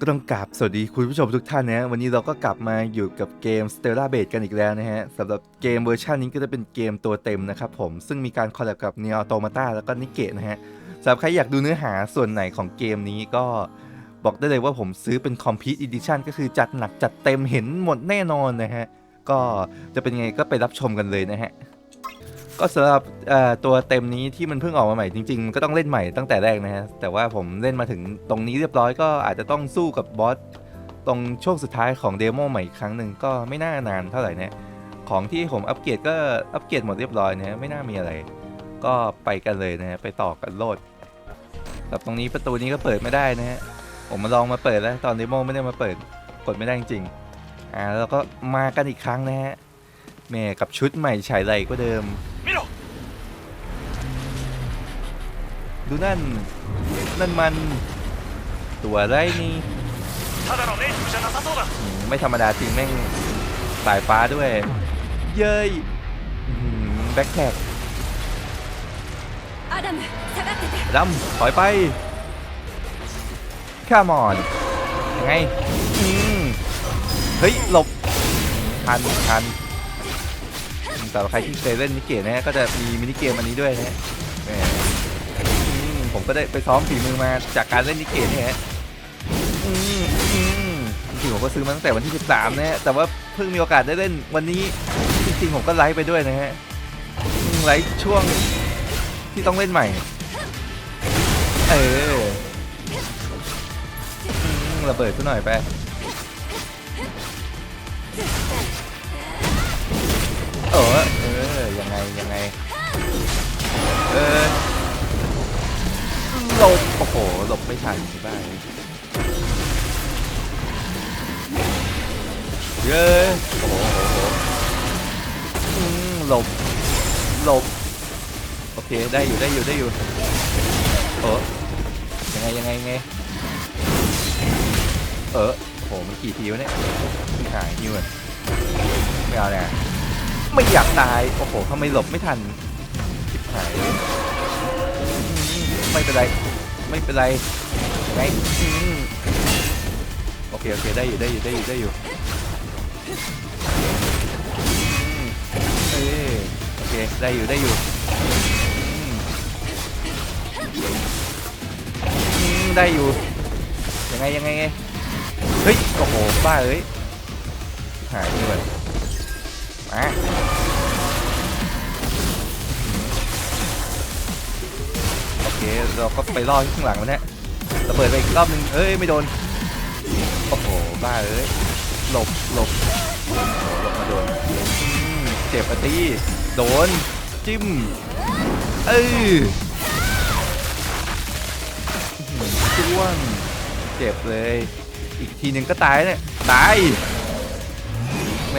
ก็ต้องกราบสวัสดีคุณผู้ชมทุกท่านนะฮะวันนี้เราก็กลับมาอยู่กับเกม Stella b a s e กันอีกแล้วนะฮะสำหรับเกมเวอร์ชันนี้ก็จะเป็นเกมตัวเต็มนะครับผม ซึ่งมีการคอลแลบกับ Neo Automata แล้วก็ Nikke นะฮะสำหรับใครอยากดูเนื้อหาส่วนไหนของเกมนี้ก็บอกได้เลยว่าผมซื้อเป็น Complete Edition ก็คือจัดหนักจัดเต็มเห็นหมดแน่นอนนะฮะ ก็จะเป็นไงก็ไปรับชมกันเลยนะฮะ ก็สำหรับตัวเต็มนี้ที่มันเพิ่งออกมาใหม่จริงๆก็ต้องเล่นใหม่ตั้งแต่แรกนะฮะแต่ว่าผมเล่นมาถึงตรงนี้เรียบร้อยก็อาจจะต้องสู้กับบอสตรงช่วงสุดท้ายของเดโมใหม่อีกครั้งหนึ่งก็ไม่น่านานเท่าไหร่นะของที่ผมอัปเกรดก็อัปเกรดหมดเรียบร้อยนะฮะไม่น่ามีอะไร ก็ไปกันเลยนะฮะไปต่อกันโลดแต่ตรงนี้ประตูนี้ก็เปิดไม่ได้นะฮะผมมาลองมาเปิดแล้วตอนเดโมไม่ได้มาเปิดกดไม่ได้จริงๆอ่าแล้วก็มากันอีกครั้งนะฮะแม่กับชุดใหม่ฉายไรก็เดิม ดูนั่น นั่นมัน ตัวอะไรนี่ไม่ธรรมดาจริงแม่งสายฟ้าด้วย เย้ยแบ็คแท็กดัมถอยไปข้ามอนยังไงเฮ้ย หลบทันทันแต่ใครที่เคยเล่นมินิเกมนะก็จะมีมินิเกมอันนี้ด้วยนะะ ผมก็ได้ไปซ้อมฝีมือมาจากการเล่นมิเกะเนี่ยฮะอืมอืมจริงๆผมก็ซื้อมาตั้งแต่วันที่ 13นะฮะแต่ว่าเพิ่งมีโอกาสได้เล่นวันนี้จริงๆผมก็ไลฟ์ไปด้วยนะฮะไลฟ์ช่วงที่ต้องเล่นใหม่ เออระเบิดซะหน่อยไปเออเออยังไงยังไง เออ โอ้โห หลบไม่ทันบ้าเย้ยโอ้โหโอ้โหอืมหลบ หลบ โอเค ได้อยู่ ได้อยู่ ได้อยู่ เออยังไง ยังไงไง เออโอ้โหมันกี่ทีวะเนี่ยหายนิวอะไม่เอาเนี่ไม่อยากตาย โอ้โหทำไมหลบไม่ทันชิบหายอืมไม่เป็นไร ไม่เป็นไรไงโอเค โอเค ได้อยู่ได้อยู่ได้อยู่ได้อยู่เอ้ยโอเค ได้อยู่ได้อยู่ได้อยู่ ยังไงยังไงไงเฮ้ย โอ้โห บ้าเอ้ย หายเลยมา เคเราก็ไปล่อที่ข้างหลังมันเนี่ยระเบิดไปอีกรอบนึงเอ้ยไม่โดน โอ้โหบ้าเอ้ยหลบหลบโอ้โหหลบมาโดนเจ็บอะตีโดนจิ้มเอ้ยจ้วงเจ็บเลย อีกทีหนึ่งก็ตายเนี่ยตายแหม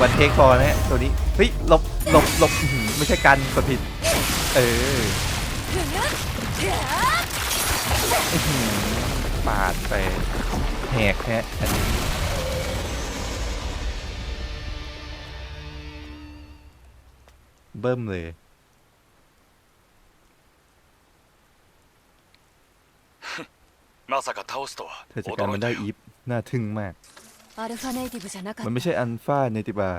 วันเทคพอนะฮะตัวนี้เฮ้ยหลบหลบหลบไม่ใช่กันกดผิด เออ ปาดไปแหกฮะอันนี้เบิ่มเลย まさか倒すとは เธอจัดการ 驚 มั い น た ได้ よ อีฟน่าทึ่งมาก アルファネイティブじゃなかっ มัน た ไม่ใช่อัลฟาเนติบา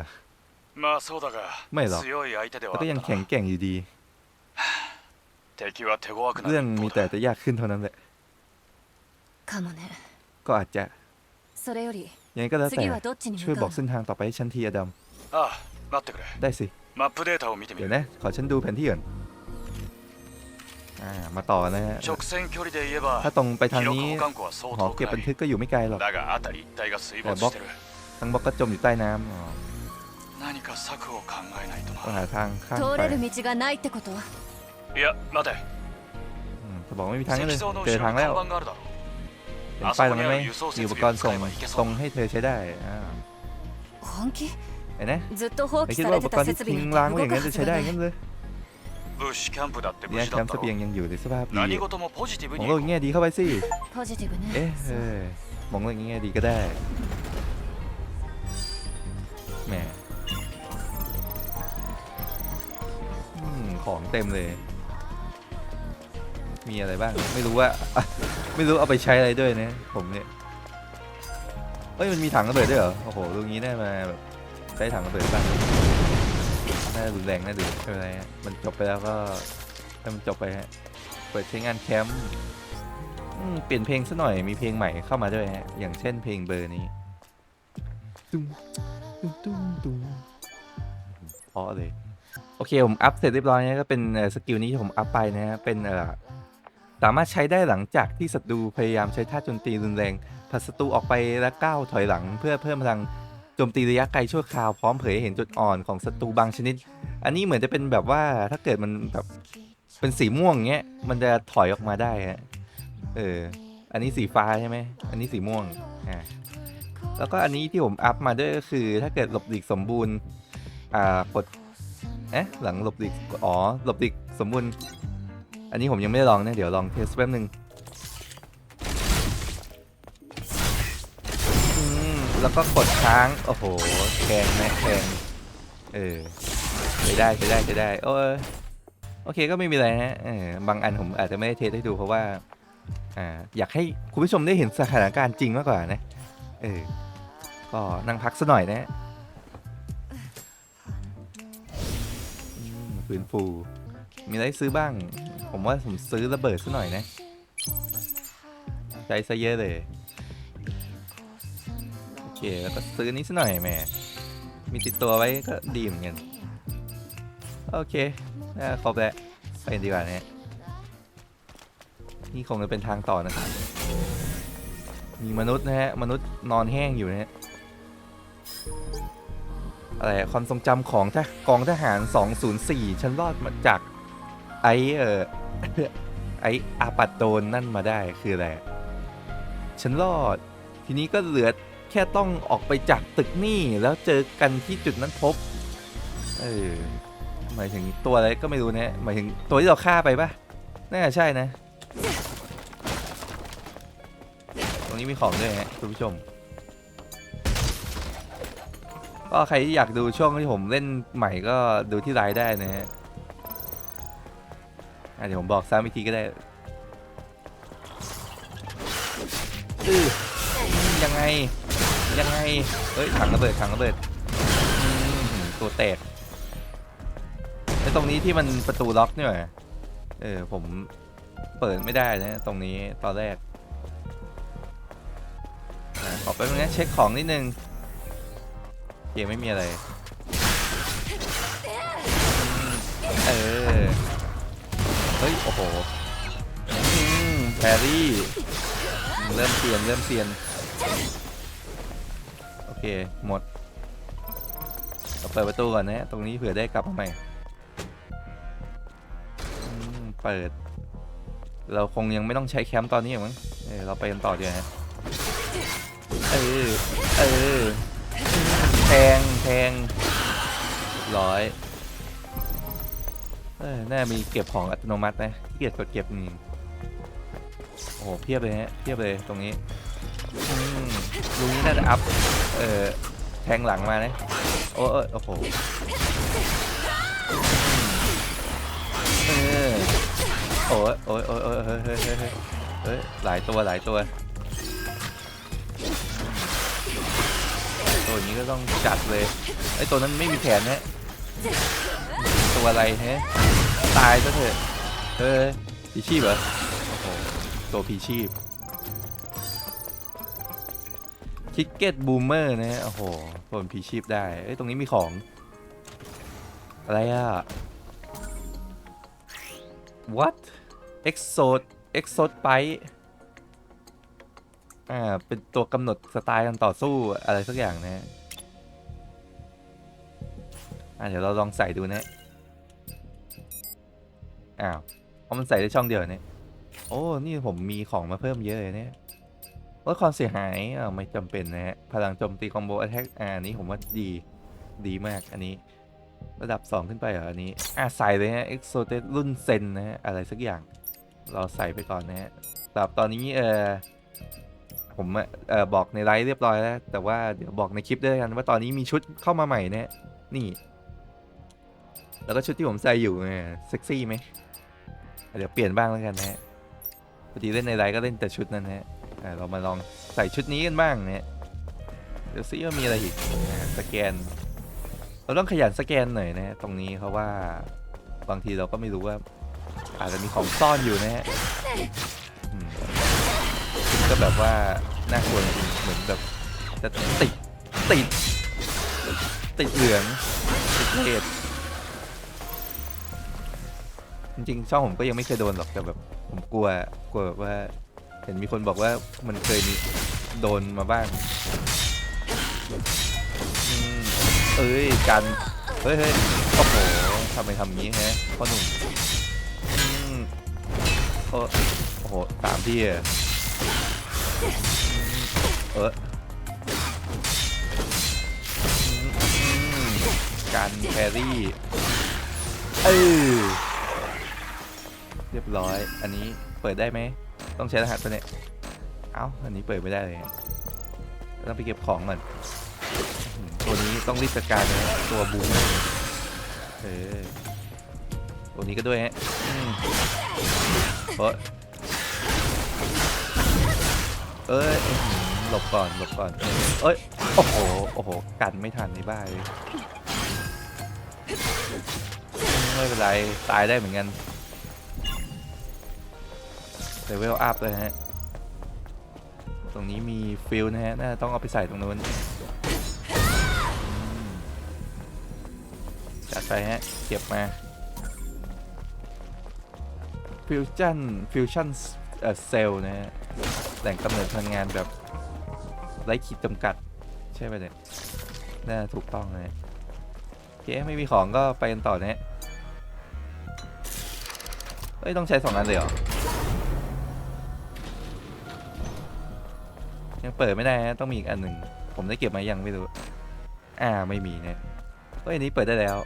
まあそうだがไม่หรอก 強い相手では แล้ว あ ก็ っ ยัง た แข็งแกร่งอยู่ดี 敵は手強くな เรื่องมีแต่จะยากขึ้นเท่านั้นแหละก็อาจจะยังไงก็แล้วแต่ช่วยบอกเส้นทางต่อไปให้ฉันทีอดัมได้สิเดี๋ยวนะ ขอฉันดูแผนที่ก่อนมาต่อนะฮะถ้าตรงไปทางนี้หอเก็บบันทึกก็อยู่ไม่ไกลหรอกแต่บล็อกทั้งบล็อกก็จมอยู่ใต้น้ำต้องหาทางข้ามไป いってこといや待て อืมถ้าบอกไม่มีทางก็เลย 石像の เจ 後 อ ろ ทาง に แล้ว 看板があるだろ เห็นป้ายตรงนั้นไหมมีอุปกรณ์ส่งตรงให้เธอใช้ได้อ่า 本気 เห็นไหม ずっと放 ไม่ 棄 คิด さ ว่า れ อุ て ปก た รณ์ที่ 設備 ทิ้ง なん ล้าง て ไว้อ 動 ย่าง く นั้น は จะ ず ใช้ が ได้ ない งั้นเลย 物資キャンプだって無 เนี่ย 事 แค だ ม っ ป์ た เสบียง ろ ยังอยู่ในสภาพดี 何事もポジティブ มอง に โลกแง่ดีเข้าไปสิ ポジティブ เอ๊ะ ね เออมองโลกแง่ดีก็ได้แหมอืมของเต็มเลย มีอะไรบ้าง ไม่รู้ว่าอะไม่รู้เอาไปใช้อะไรด้วยนะผมเนี่ยเอ้ยมันมีถังระเบิดด้วยเหรอโอ้โหตรงนี้ได้มาแบบใช้ถังระเบิดบ้างน่าจะรุนแรงน่าดูไม่เป็นไรฮะมันจบไปแล้วก็ให้มันจบไปฮะเปิดใช้งานแคมป์อืมเปลี่ยนเพลงซะหน่อยมีเพลงใหม่เข้ามาด้วยฮะอย่างเช่นเพลงเบอร์นี้ตุ้มตุ้มตุ้มตุ้มเพราะเลยโอเคผมอัพเสร็จเรียบร้อยนะก็เป็นเอ่อสกิลนี้ที่ผมอัพไปนะฮะเป็นเอ่อ สามารถใช้ได้หลังจากที่ศัตรูพยายามใช้ท่าโจมตีรุนแรงผลัดศัตรูออกไปและก้าวถอยหลัง เพื่อเพิ่มพลังโจมตีระยะไกลชั่วคราวพร้อมเผยเห็นจุดอ่อนของศัตรูบางชนิด อันนี้เหมือนจะเป็นแบบว่าถ้าเกิดมันแบบเป็นสีม่วงเงี้ยมันจะถอยออกมาได้ฮะเอออันนี้สีฟ้าใช่ไหมอันนี้สีม่วงอ่าแล้วก็อันนี้ที่ผมอัพมาด้วยก็คือ ถ้าเกิดหลบหลีกสมบูรณ์อ่ากดเอ๊ะหลังหลบหลีกอ๋อหลบหลีกสมบูรณ์ อันนี้ผมยังไม่ได้ลองนะ เดี๋ยวลองเทสแป๊บนึงอืมแล้วก็กดค้าง โอ้โหแพงไหมแพงเออใช้ได้ใช้ได้ใช้ได้โอ้โอเคก็ไม่มีอะไรฮะเออบางอันผมอาจจะไม่ได้เทสให้ดูเพราะว่าอ่าอยากให้คุณผู้ชมได้เห็นสถานการณ์จริงมากกว่านะเออก็นั่งพักสักหน่อยนะฟื้นฟู มีอะไรซื้อบ้าง ผมว่าผมซื้อระเบิดสักหน่อยนะใจซะเยอะเลยโอเคแล้วก็ซื้ออนนี้สักหน่อยแม่มีติดตัวไว้ก็ดีเหมือนกันโอเคน่าครบแล้วไปดีกว่าเนี่ยนี่คงจะเป็นทางต่อนะครับมีมนุษย์นะฮะมนุษย์นอนแห้งอยู่นะฮะอะไรความทรงจำของทกองทหาร 204 ฉันรอดมาจาก ไอเออไออาปัดโดนนั่นมาได้คืออะไร ฉันรอด ทีนี้ก็เหลือแค่ต้องออกไปจากตึกนี่แล้วเจอกันที่จุดนั้นพบ เออหมายถึงตัวอะไรก็ไม่รู้นะหมายถึงตัวที่เราฆ่าไปปะน่าจะใช่นะ ตรงนี้มีของด้วยฮะคุณผู้ชม ก็ใครที่อยากดูช่วงที่ผมเล่นใหม่ก็ดูที่ไลน์ได้นะฮะ อะเดี๋ยวผมบอกซ้ำอีกทีก็ได้อื้อยังไง ยังไง เฮ้ยถังระเบิดถังระเบิดอืมตัวแตกไอ้ตรงนี้ที่มันประตูล็อกเนี่ยว่ะเออผมเปิดไม่ได้นะตรงนี้ตอนแรกอะขอไปบนึงนะเช็คของนิดนึงโอเคไม่มีอะไรอืมเออ เฮ้ย โอ้โหแพรรี่ เริ่มเปลี่ยน เริ่มเปลี่ยน โอเค หมดเราเปิดประตูก่อนนะ ตรงนี้เผื่อได้กลับมาใหม่เปิด เราคงยังไม่ต้องใช้แคมป์ตอนนี้มั้งเออเราไปกันต่อดีกว่านะเออ เออแทงแทงร้อย เออน่ามีเก็บของอัตโนมัตินะเกียจกดเก็บนี่โอ้โหเพียบเลยฮะเพียบเลยตรงนี้อืมลุงนี้น่าจะอัพเอ่อแทงหลังมานะโอ้เอยโอ้โหเออโอ้ยโอ้ยโอ้ยโอ้ยเฮ้ยเฮ้ยเฮ้ยเฮ้ยเฮ้ยหลายตัวหลายตัวตัวนี้ก็ต้องจัดเลยไอ้ตัวนั้นไม่มีแขนนะ ตัวอะไรฮะตายซะเถอะเออผีชีพเหรอโอ้โหตัวผีชีพคิกเก็ตบูมเมอร์นะฮะโอ้โหตัวผีชีพได้เอ้ยตรงนี้มีของ อะไรอะ what exod exod p i อ่าเป็นตัวกำหนดสไตล์การต่อสู้อะไรสักอย่างนะฮะอ่าเดี๋ยวเราลองใส่ดูนะ อ้าวเพราะมันใส่ได้ช่องเดียวเนี่ยโอ้นี่ผมมีของมาเพิ่มเยอะเลยเนี่ยลดความเสียหายอ่าไม่จำเป็นนะฮะพลังโจมตีคอมโบ a t แท c อ่าอันนี้ผมว่าดีดีมากอันนี้ ระดับ 2 ขึ้นไปเหรออันนี้อ่าใส่เลยฮะ e x o t e รุ่นเซนนะฮะอะไรสักอย่างเราใส่ไปก่อนนะฮะสำหรับตอนนี้เออผมเออบอกในไลฟ์เรียบร้อยแล้ว แต่ว่าเดี๋ยวบอกในคลิปด้วยกันว่าตอนนี้มีชุดเข้ามาใหม่นะฮะนี่ แล้วก็ชุดที่ผมใส่อยู่เนี่ยเซ็กซี่ไหม เดี๋ยวเปลี่ยนบ้างแล้วกันนะฮะพอดีเล่นในไลน์ก็เล่นแต่ชุดนั้นฮะเรามาลองใส่ชุดนี้กันบ้างนะฮะเดี๋ยวซิว่ามีอะไรอีกสแกน เราต้องขยันสแกนหน่อยนะฮะตรงนี้เพราะว่าบางทีเราก็ไม่รู้ว่า อาจจะมีของซ่อนอยู่นะฮะก็แบบว่าน่ากลัวเหมือนแบบจะติดติดติดเหลืองติดเลด จริงๆช่องผมก็ยังไม่เคยโดนหรอกแต่แบบผมกลัวกลัวแบบว่า เห็นมีคนบอกว่ามันเคยมีโดนมาบ้างอืมเอ้ยกันเฮ้ยเฮ้ยโอ้โหทำไมทำงี้ฮะพ่อหนุ่มอืมโอ้โอ้โหสามที่อะเอออืมอืมการแครี่เออ เรียบร้อย อันนี้เปิดได้ไหม ต้องใช้รหัสตัวเนี้ยเอ้า อันนี้เปิดไม่ได้เลยต้องไปเก็บของก่อน ตัวนี้ต้องรีบจัดการเลยตัวบูมเออ ตัวนี้ก็ด้วยฮะเอ้ยเอ้ยอื้อหือหลบก่อน หลบก่อน เอ้ย โอ้โห โอ้โห กันไม่ทันในบ้าเลยไม่เป็นไร ตายได้เหมือนกัน เลเวลอัพเลยฮะ ตรงนี้มีฟิลนะฮะ น่าจะต้องเอาไปใส่ตรงนู้น จัดไปฮะ เก็บมาฟิวชั่นฟิวชั่นเซลล์นะฮะ แหล่งกำเนิดพลังงานแบบไร้ขีดจำกัด ใช่ไหมเนี่ย น่าจะถูกต้องนะฮะโอเคไม่มีของก็ไปกันต่อนะฮะเอ้ย ต้องใช้สองอันเลยเหรอ ยังเปิดไม่ได้ฮะต้องมีอีกอันหนึ่งผมได้เก็บมายังไม่รู้ อ่าไม่มีเนี่ยเฮ้ยอันนี้เปิดได้แล้ว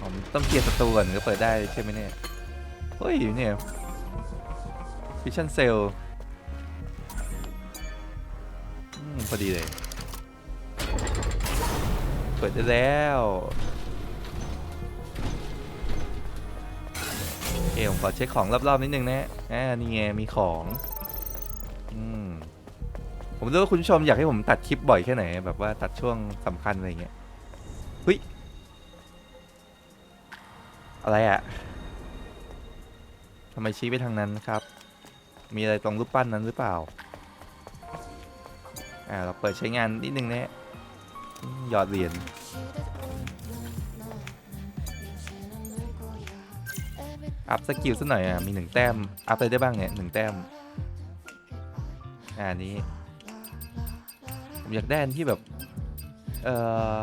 ผมต้องเคลียร์ศัตรูก่อนถึงจะเปิดได้ใช่ไหมเนี่ยเฮ้ยเนี่ยฟิชชั่นเซลพอดีเลย เปิดได้แล้วโอเคผมขอเช็คของรอบๆนิดนึงนะฮะอ่านี่ไงมีของ อืมผมรู้ว่าคุณผู้ชมอยากให้ผมตัดคลิปบ่อยแค่ไหน แบบว่าตัดช่วงสำคัญอะไรเงี้ยเฮ้ยอะไรอะทำไมชี้ไปทางนั้นครับ มีอะไรตรงรูปปั้นนั้นหรือเปล่า อ่า เราเปิดใช้งานนิดนึงนะหยอดเหรียญอัพสกิลสักหน่อยอะ มีหนึ่งแต้ม อัพอะไรได้บ้างเนี่ยหนึ่งแต้ม อันนี้ ผมอยากได้อันที่แบบ เอ่อ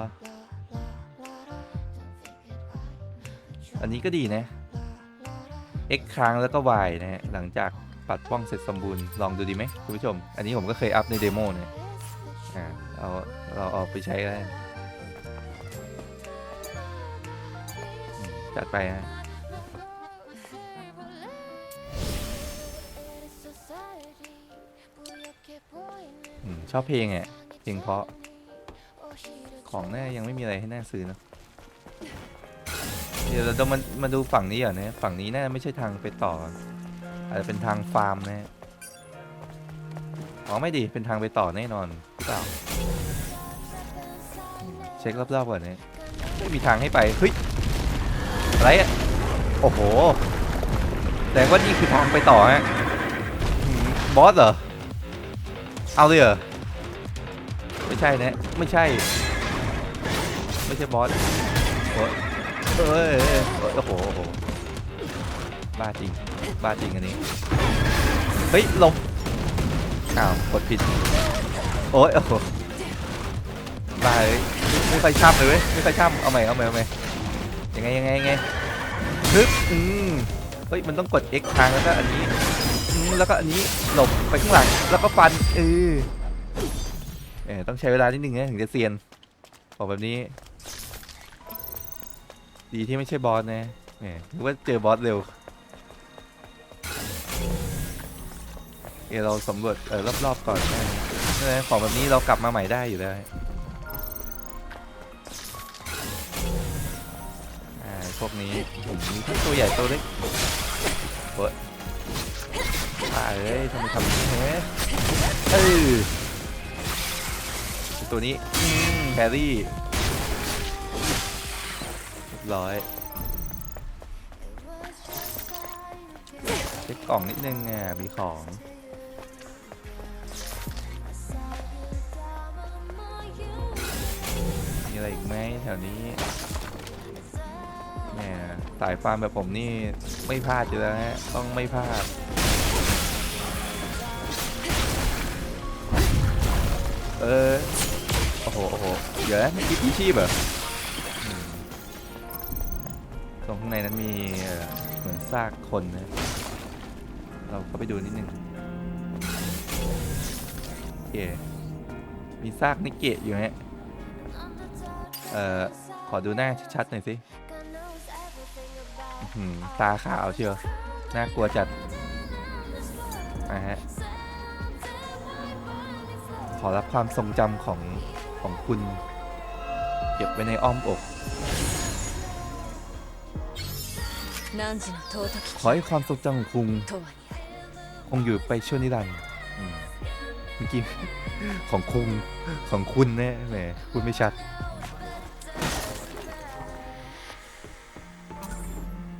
อันนี้ก็ดีนะ x ครั้งแล้วก็ y นะฮะ หลังจากปัดป้องเสร็จสมบูรณ์ ลองดูดีไหมคุณผู้ชม อันนี้ผมก็เคยอัพในเดโมเนี่ยอ่าเราเราเอาไปใช้ได้จัดไปฮะ ชอบเพลงอะเพลงเพราะ ของแน่ายังไม่มีอะไรให้น่าซื้อนะเดี๋ยวเราต้องมามาดูฝั่งนี้ก่อนนะฝั่งนี้น่าไม่ใช่ทางไปต่อ อาจจะเป็นทางฟาร์มนะอ๋อไม่ดีเป็นทางไปต่อแน่นอนหรือเปล่าอืมเช็ครอบๆก่อนนะไม่มีทางให้ไปเฮ้ยอะไรอะโอ้โหแสดงว่านี่คือทางไปต่อฮะบอสเหรอ เอาเลยเหรอ ไม่ใช่นะ ไม่ใช่ ไม่ใช่บอสโอ้ยเอ้ยเอ้ยโอ้โหโอ้โหบ้าจริง บ้าจริงอันนี้ เฮ้ยหลบอ้าวกดผิด โอ้ยโอ้โหบ้าเลยไม่ค่อยช่ำเลยเว้ยไม่ค่อยช่ำเอาใหม่เอาใหม่เอาใหม่ยังไงยังไงยังไงฮึบอืมเฮ้ยมันต้องกด X ทางแล้วก็อันนี้แล้วก็อันนี้หลบไปข้างหลังแล้วก็ฟันเออ เออต้องใช้เวลานิดนึงนะถึงจะเซียนบอกแบบนี้ ดีที่ไม่ใช่บอสนะแหมนึกว่าเจอบอสเร็วเดี๋ยวเราสำรวจเออรอบๆก่อนนะเพราะฉะนั้นของแบบนี้เรากลับมาใหม่ได้อยู่แล้วอ่าพวกนี้ผมมีทั้งตัวใหญ่ตัวเล็กโอ้ยตายเอ้ยทำไมทำอย่างนี้เฮ้ยเออ ตัวนี้อืมแครี่เรียบร้อยเช็คกล่องนิดนึงอะมีของมีอะไรอีกไหมแถวนี้แหมสายฟาร์มแบบผมนี่ไม่พลาดอยู่แล้วฮะต้องไม่พลาดเออโอ้โหโอ้โหเดี๋ยวนะเมื่อกี้พี่ชีพเหรอตรงข้างในนั้นมีเหมือนซากคนนะ เราเข้าไปดูนิดนึงโอเคมีซากนิเกะอยู่ฮะเอ่อ ขอดูหน้าชัดๆหน่อยสิตาขาวเชียว น่ากลัวจัดอะฮะ ขอรับความทรงจำของ ของคุณเก็บไว้ในอ้อมอก ขอให้ความทรงจำของคุณคงอยู่ไปชั่วนิรันดร์เมื่อกี้ ของคุงของคุณแน่แหมพูดไม่ชัด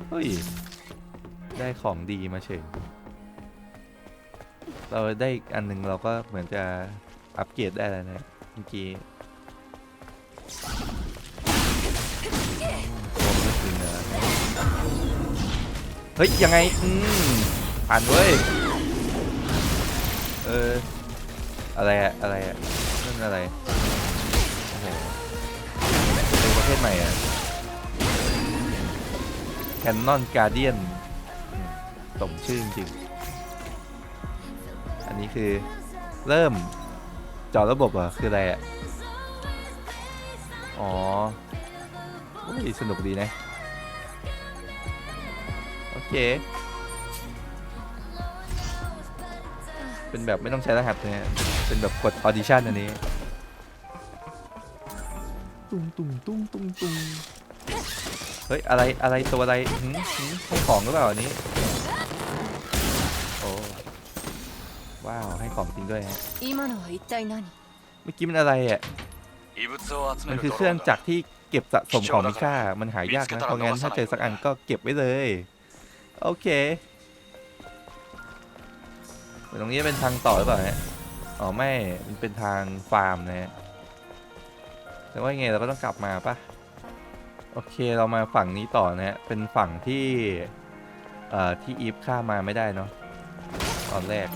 เฮ้ย ได้ของดีมาเฉย เราได้อีกอันหนึ่งเราก็เหมือนจะอัปเกรดได้แล้วนะ เมื่อกี้ เฮ้ย ยังไง อืมผ่านเว้ย เออ อะไรอะอะไรอะนั่นอะไร โอ้โหเป็นประเภทใหม่อะแคนนอนการเดียนสมชื่อจริงๆอันนี้คือเริ่มจอระบบเหรอคืออะไรอะอ๋อสนุกดีนะ เค เป็นแบบไม่ต้องใช้รหัสนะฮะเป็นแบบกดออดิชั่นอันนี้ ตุ้งตุ้งตุ้งตุ้งตุ้งเฮ้ย อะไร อะไร ตัวอะไรหืมหืมให้ของหรือเปล่าอันนี้ โอ้ ว้าว ให้ของจริงด้วยฮะ 今のは一体何 เมื่อกี้มันอะไรอ่ะ 異物を集 มั め น る คือ ド เค ロ รื่อง ーン จั だ กรที่เก็บสะสมของมีค่า มันหายากนะ เพราะงั้นถ้าเจอสักอันก็เก็บไว้เลย โอเคตรงนี้เป็นทางต่อหรือเปล่าฮะอ๋อไม่มันเป็นทางฟาร์มนะฮะแต่ว่าไงเราก็ต้องกลับมาปะโอเคเรามาฝั่งนี้ต่อนะฮะเป็นฝั่งที่เอ่อที่อีฟข้ามมาไม่ได้เนาะตอนแรก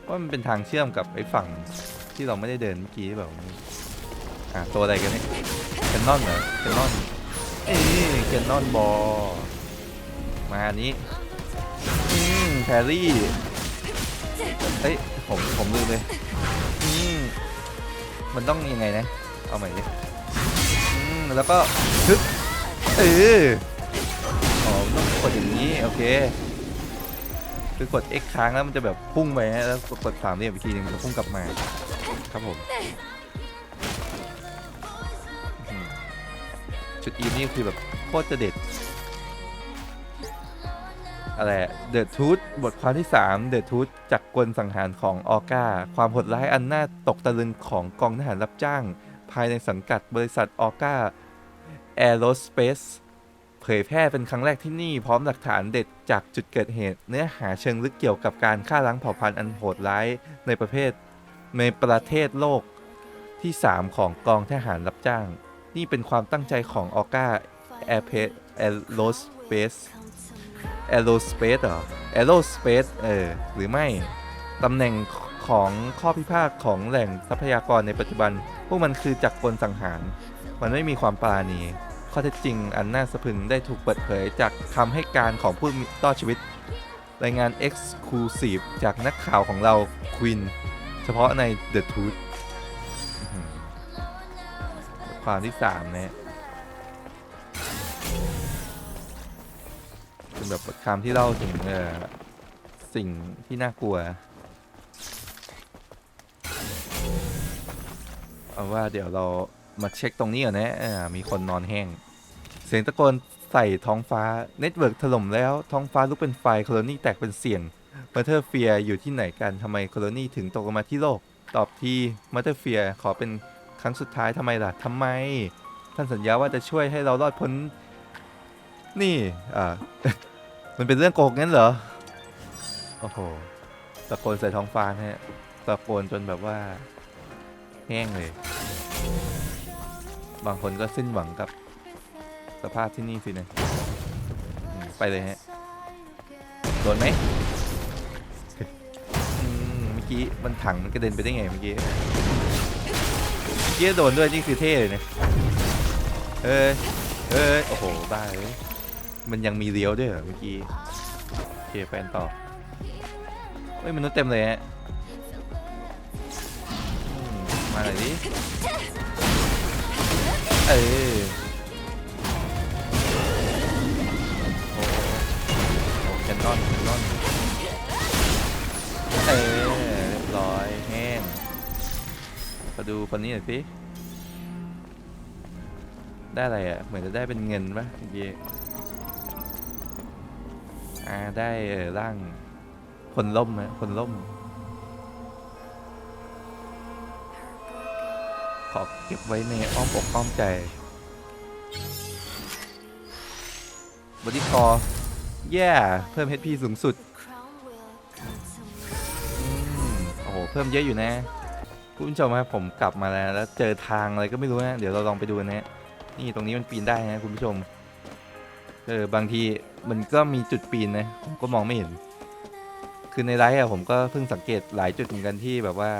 เพราะมันเป็นทางเชื่อมกับไอ้ฝั่งที่เราไม่ได้เดินเมื่อกี้แบบอ่าตัวอะไรกันเนี่ยแคนนอนเหรอแคนนอนเอ้แคนนอนบอล มาอันนี้อืมแพรรี่เอ้ยผมผมลืมเลยอืมมันต้องยังไงนะ เอาใหม่ดิอืมแล้วก็ทึบเอออ๋อต้องกดอย่างนี้ โอเค คือกด X ค้างแล้วมันจะแบบพุ่งไปฮะแล้วกดสามเหลี่ยมอีกทีหนึ่งมันจะพุ่งกลับมา ครับผมชุดอีนี่คือแบบโคตรจะเด็ด อะไรเดอะทูตบทความที่ 3 เดอะทูตจากกลสังหารของออก้า ความโหดร้ายอันน่าตกตะลึงของกองทหารรับจ้าง ภายในสังกัดบริษัทออก้าแอโรสเปซเผยแพร่เป็นครั้งแรกที่นี่พร้อมหลักฐานเด็ดจากจุดเกิดเหตุ เนื้อหาเชิงลึกเกี่ยวกับการฆ่าล้างเผ่าพันธุ์อันโหดร้ายในประเภทในประเทศโลกที่ 3 ของกองทหารรับจ้าง นี่เป็นความตั้งใจของออก้าแอร์เพแอโรสเปซ Aerospace เหรอ Aerospace เออ หรือไม่ ตำแหน่งของข้อพิพาทของแหล่งทรัพยากรในปัจจุบัน พวกมันคือจักรกลสังหาร มันไม่มีความปราณี ข้อเท็จจริงอันน่าสะพรึงได้ถูกเปิดเผยจากคำให้การของผู้รอดชีวิต รายงาน Exclusive จากนักข่าวของเราควินเฉพาะใน The Truth ความที่ 3 นะ เป็นแบบความที่เล่าถึงเออสิ่งที่น่ากลัว เอาว่าเดี๋ยวเรามาเช็คตรงนี้ก่อนนะมีคนนอนแห้ง เสียงตะโกนใส่ท้องฟ้า เน็ตเวิร์กถล่มแล้ว ท้องฟ้าลุกเป็นไฟโคลนีแตกเป็นเสียงเมเทอร์เฟียอยู่ที่ไหนกันทำไมโคลนีถึงตกลงมาที่โลก ตอบทีมัตเตอร์เฟียขอเป็นครั้งสุดท้ายทำไมล่ะทำไม ท่านสัญญาว่าจะช่วยให้เรารอดพ้น นี่ อ่า มันเป็นเรื่องโกงงั้นเหรอ โอ้โห ตะโกนใส่ท้องฟ้านะฮะ ตะโกนจนแบบว่า แห้งเลย บางคนก็สิ้นหวังกับ สภาพที่นี่สินะอืมไปเลยฮะ โดนไหมอืมเมื่อกี้มันถังมันกระเด็นไปได้ไงเมื่อกี้ เมื่อกี้โดนด้วยนี่คือเท่เลยนะเอ้ยเอ้ยโอ้โห บ้าเลย มันยังมีเลี้ยวด้วยเหรอเมื่อกี้โอเคแฟนต่อเฮ้ยมันุษย์เต็มเลยฮะมาหน่อยดิเออโอ้โหโอ้แคนนอนแคนนอนเออเรียบร้อยแห้งมาดูคนนี้หน่อยสิได้อะไรอะ เหมือนจะได้เป็นเงินปะเมื่อกี้ อ่าได้ร่างคนล่มนะคนล่ม ขอเก็บไว้ในอ้อมอกอ้อมใจบอดี้คอแย่เพิ่ม HP สูงสุดอืมโอ้โห เพิ่มเยอะอยู่นะคุณผู้ชมครับผมกลับมาแล้วแล้วเจอทางอะไรก็ไม่รู้นะ เดี๋ยวเราลองไปดูกันนะนี่ตรงนี้มันปีนได้นะคุณผู้ชม เออบางทีมันก็มีจุดปีนนะผมก็มองไม่เห็น คือในไลฟ์อะผมก็เพิ่งสังเกตหลายจุดเหมือนกันที่แบบว่า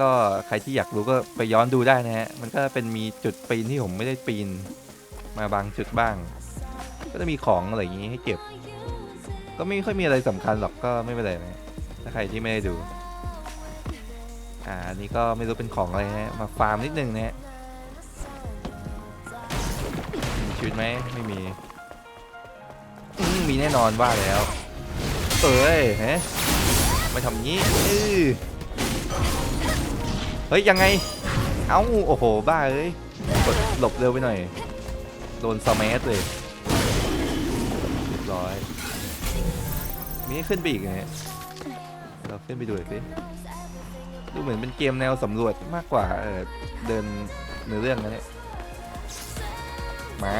ก็ใครที่อยากรู้ก็ไปย้อนดูได้นะฮะมันก็เป็นมีจุดปีนที่ผมไม่ได้ปีน มาบางจุดบ้าง ก็จะมีของอะไรอย่างงี้ให้เก็บ ก็ไม่ค่อยมีอะไรสำคัญหรอกก็ไม่เป็นไรนะถ้าใครที่ไม่ได้ดูอ่าอันนี้ก็ไม่รู้เป็นของอะไรนะมาฟาร์มนิดนึงนะฮะมีชีวิตไหมไม่มี มมีแน่นอนว่าแล้ว เอ้ยฮะไม่ทำงี้เฮ้ย ยังไง เอ้า โอ้โห บ้าเอ้ย กดหลบเร็วไปหน่อย โดนสมัเลยเรียบร้อย มีให้ขึ้นไปอีกไงเราขึ้นไปดูสิดูเหมือนเป็นเกมแนวสำรวจมากกว่าเเดินเนื้อเรื่องนะเนี่ยมา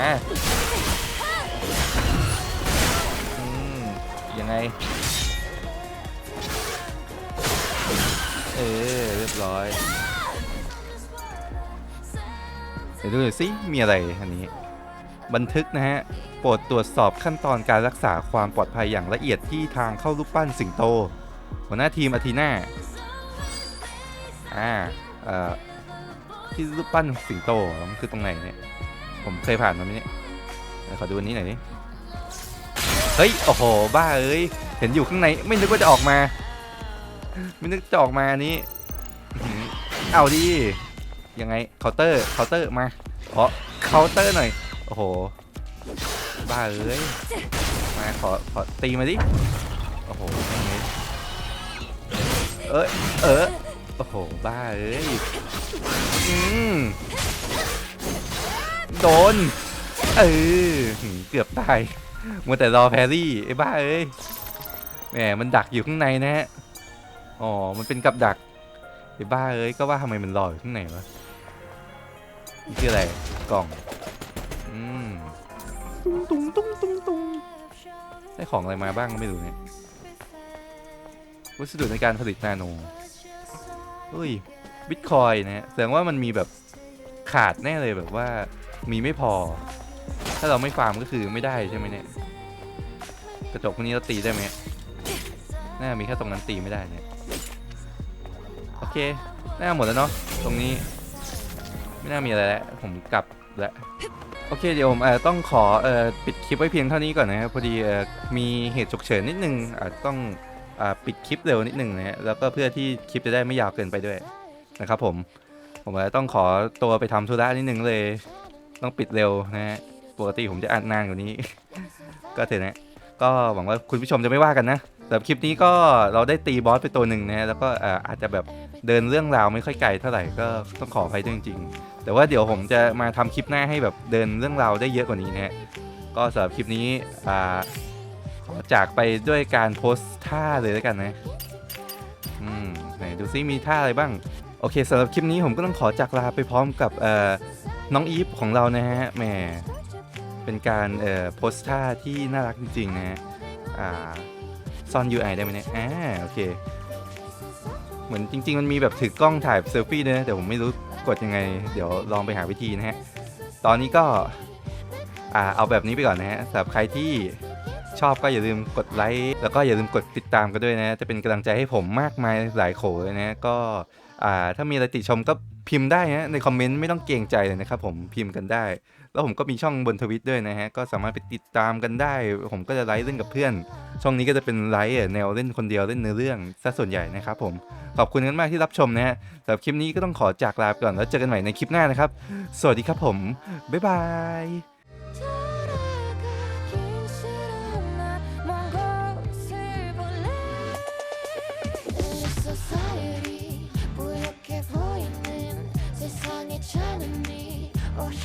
ยังไง เออเรียบร้อยเดี๋ยวดูหน่อยสิมีอะไรอันนี้ บันทึกนะฮะ โปรดตรวจสอบขั้นตอนการรักษาความปลอดภัยอย่างละเอียดที่ทางเข้ารูปปั้นสิงโต หัวหน้าทีมอาทีน่าอ่าเอ่อที่รูปปั้นสิงโตมันคือตรงไหนเนี่ย ผมเคยผ่านมาไหมเนี่ยขอดูอันนี้หน่อยดิ เฮ้ย โอ้โห บ้าเอ้ย เห็นอยู่ข้างใน ไม่นึกว่าจะออกมา ไม่นึกจะออกมานี้เอาดิ ยังไง เคาน์เตอร์ เคาน์เตอร์ มาขอเคาน์เตอร์หน่อย โอ้โห บ้าเอ้ย มาขอ ขอตีมาดิ โอ้โหแม่งเลยเอ้ย เออโอ้โห บ้าเอ้ย อืมโดน เออ เกือบตาย มัวแต่รอแพรี่ไอ้บ้าเอ้ยแหมมันดักอยู่ข้างในนะฮะอ๋อมันเป็นกับดักไอ้บ้าเอ้ยก็ว่าทำไมมันรออยู่ข้างในวะนี่คืออะไรกล่องอืมตุ้งตุ้งตุ้งตุ้งตุ้งได้ของอะไรมาบ้างก็ไม่รู้เนี่ยวัสดุในการผลิตนาโนเฮ้ยบิตคอยนะฮะแสดงว่ามันมีแบบขาดแน่เลยแบบว่ามีไม่พอ ถ้าเราไม่ฟาร์มก็คือไม่ได้ใช่ไหมเนี่ย กระจกพวกนี้เราตีได้ไหมน่ามีแค่ตรงนั้นตีไม่ได้เนี่ย โอเค น่าหมดแล้วเนาะ ตรงนี้ ไม่น่ามีอะไรแล้ว ผมกลับแล้วโอเคเดี๋ยวผมเออต้องขอเออปิดคลิปไว้เพียงเท่านี้ก่อนนะครับพอดีอมีเหตุฉุกเฉินนิดนึงอาจต้องอ่าปิดคลิปเร็วนิดนึงนะฮะแล้วก็เพื่อที่คลิปจะได้ไม่ยาวเกินไปด้วยนะครับผมผมอาจจะต้องขอตัวไปทำธุระนิดนึงเลย ต้องปิดเร็วนะฮะ ปกติผมจะอัดนานกว่านี้ ก็เถอะนะ ก็หวังว่าคุณผู้ชมจะไม่ว่ากันนะสำหรับคลิปนี้ก็เราได้ตีบอสไปตัวหนึ่งนะแล้วก็อาจจะแบบเดินเรื่องราวไม่ค่อยไกลเท่าไหร่ก็ต้องขออภัยด้วยจริงๆ แต่ว่าเดี๋ยวผมจะมาทำคลิปหน้าให้แบบเดินเรื่องราวได้เยอะกว่านี้นะฮะก็สำหรับคลิปนี้ขอจากไปด้วยการโพสท่าเลยแล้วกันนะอืมไหนดูซิมีท่าอะไรบ้าง โอเคสำหรับคลิปนี้ผมก็ต้องขอจากลาไปพร้อมกับน้องอีฟของเรานะฮะแหม เป็นการเอ่อโพสท่าที่น่ารักจริง ๆ นะฮะอ่าซ่อน UI ได้ไหมเนี่ยอ่าโอเค เหมือนจริง ๆ มันมีแบบถือกล้องถ่ายเซลฟี่ด้วยนะ แต่ผมไม่รู้กดยังไง เดี๋ยวลองไปหาวิธีนะฮะ ตอนนี้ก็อ่าเอาแบบนี้ไปก่อนนะฮะสำหรับใครที่ชอบก็อย่าลืมกดไลค์แล้วก็อย่าลืมกดติดตามกันด้วยนะ จะเป็นกำลังใจให้ผมมากมายหลายโขเลยนะก็อ่าถ้ามีอะไรติชมก็พิมพ์ได้นะในคอมเมนต์ไม่ต้องเกรงใจเลยนะครับผมพิมพ์กันได้ แล้วผมก็มีช่องบนทวิตด้วยนะฮะ ก็สามารถไปติดตามกันได้ ผมก็จะไลฟ์เล่นกับเพื่อน ช่องนี้ก็จะเป็นไลฟ์แนวเล่นคนเดียวเล่นเนื้อเรื่องซะส่วนใหญ่นะครับผม ขอบคุณกันมากที่รับชมนะฮะสำหรับคลิปนี้ก็ต้องขอจากลาไปก่อนแล้วเจอกันใหม่ในคลิปหน้านะครับ สวัสดีครับผม บ๊ายบาย